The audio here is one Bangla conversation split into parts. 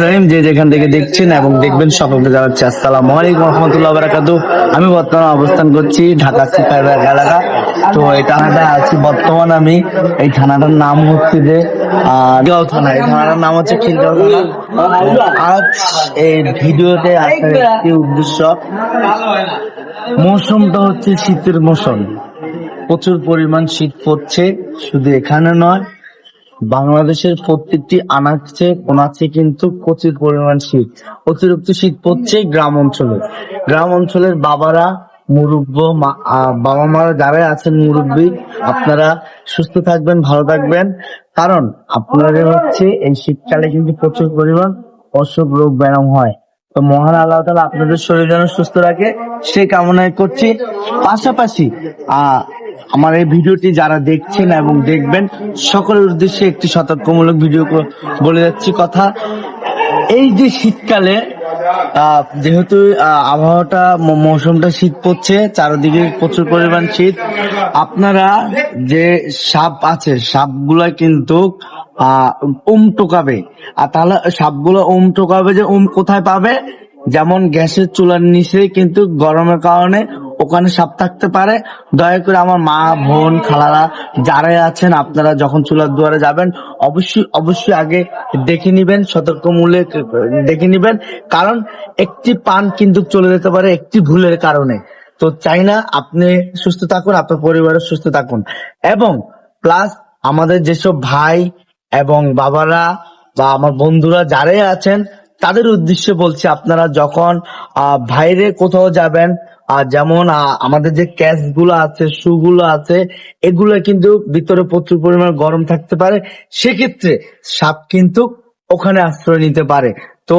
রহিম যেখান থেকে দেখছেন এবং দেখবেন আসসালাম আমি অবস্থান করছি ঢাকা এলাকা। তো এই থানাটা আছি। বর্তমান আমি এই থানাটার নাম হচ্ছে যে আহ, থানা। এই থানাটার নাম হচ্ছে আজ এই ভিডিওতে আসার একটি উদ্দেশ্য। মৌসুমটা হচ্ছে শীতের মৌসুম। প্রচুর পরিমাণ শীত পড়ছে। শুধু এখানে নয় বাংলাদেশের প্রত্যেকটি আনাচে কোনাচে কিন্তু প্রচুর পরিমাণ শীত, অতিরিক্ত শীত পড়ছে গ্রাম অঞ্চলে। গ্রাম অঞ্চলের বাবারা মুরব্ব বাবা মারা যারা আছেন মুরব্বী, আপনারা সুস্থ থাকবেন, ভালো থাকবেন। কারণ আপনাদের হচ্ছে এই শীতকালে কিন্তু প্রচুর পরিমাণ অসুখ রোগ ব্যায়াম হয়। তো মহান আল্লাহ তালা আপনাদের শরীর যেন সুস্থ রাখে সেই কামনায় করছি। পাশাপাশি আহ আমার এই ভিডিওটি যারা দেখছেন এবং দেখবেন, সকলের উদ্দেশ্যে একটি সতর্কমূলক ভিডিও বলে যাচ্ছি কথা। এই যে শীতকালে যেহেতু আবহাওয়াটা মৌসুমটা শীত পড়ছে, চারিদিকে প্রচুর পরিমাণ শীত। আপনারা যে সাপ আছে, সাপগুলা কিন্তু উম টোকাবে। আর তাহলে সাপগুলো উম টোকাবে যে উম কোথায় পাবে? যেমন গ্যাসের চুলার নিচে কিন্তু গরমের কারণে ওখানে সাপ থাকতে পারে। দয়া করে আমার মা, বোন, খালারা যারাই আছেন, আপনারা যখন চুলার দুয়ারে যাবেন, অবশ্যই অবশ্যই আগে দেখে নিবেন সতর্ক মূল্যে দেখে নিবেন। কারণ একটি পান কিন্তু চলে যেতে পারে একটি ভুলের কারণে। তো চাই না আপনি সুস্থ থাকুন, আপনার পরিবারের সুস্থ থাকুন। এবং প্লাস আমাদের যেসব ভাই এবং বাবারা বা আমার বন্ধুরা যারাই আছেন তাদের উদ্দেশ্যে বলছি, আপনারা যখন বাইরে কোথাও যাবেন যেমন আমাদের যে ক্যাশগুলো আছে শু গুলো আছে, এগুলো কিন্তু ভিতরে প্রচুর পরিমাণ গরম থাকতে পারে। সেক্ষেত্রে সাপ কিন্তু ওখানে আশ্রয় নিতে পারে। তো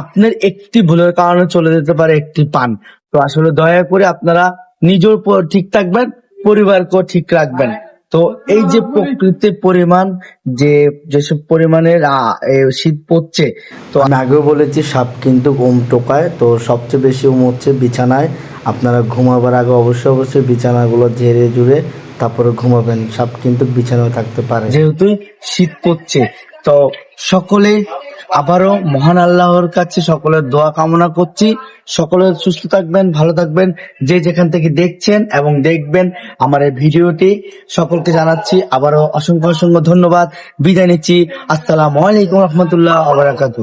আপনার একটি ভুলের কারণে চলে যেতে পারে একটি পান। তো আসলে দয়া করে আপনারা নিজের ঠিক থাকবেন, পরিবারকেও ঠিক রাখবেন। তো এই যে প্রকৃতির পরিমাণ যে যেসব পরিমাণের শীত পড়ছে তো আমি আগেও বলেছি সাপ কিন্তু ওম টোকায় তো সবচেয়ে বেশি উম হচ্ছে বিছানায়। আপনারা ঘুমাবার আগে অবশ্যই অবশ্যই বিছানাগুলো ঝেড়ে জুড়ে তারপরে ঘুমাবেন সাপ কিন্তু বিছানায় থাকতে পারে। যেহেতু শীত পড়ছে, তো সকলে আবারও মহান আল্লাহর কাছে সকলের দোয়া কামনা করছি। সকলে সুস্থ থাকবেন, ভালো থাকবেন, যে যেখান থেকে দেখছেন এবং দেখবেন আমার এই ভিডিওটি। সকলকে জানাচ্ছি আবারও অসংখ্য অসংখ্য ধন্যবাদ। বিদায় নিচ্ছি। আসসালামু আলাইকুম রহমতুল্লাহ আবরাকাতু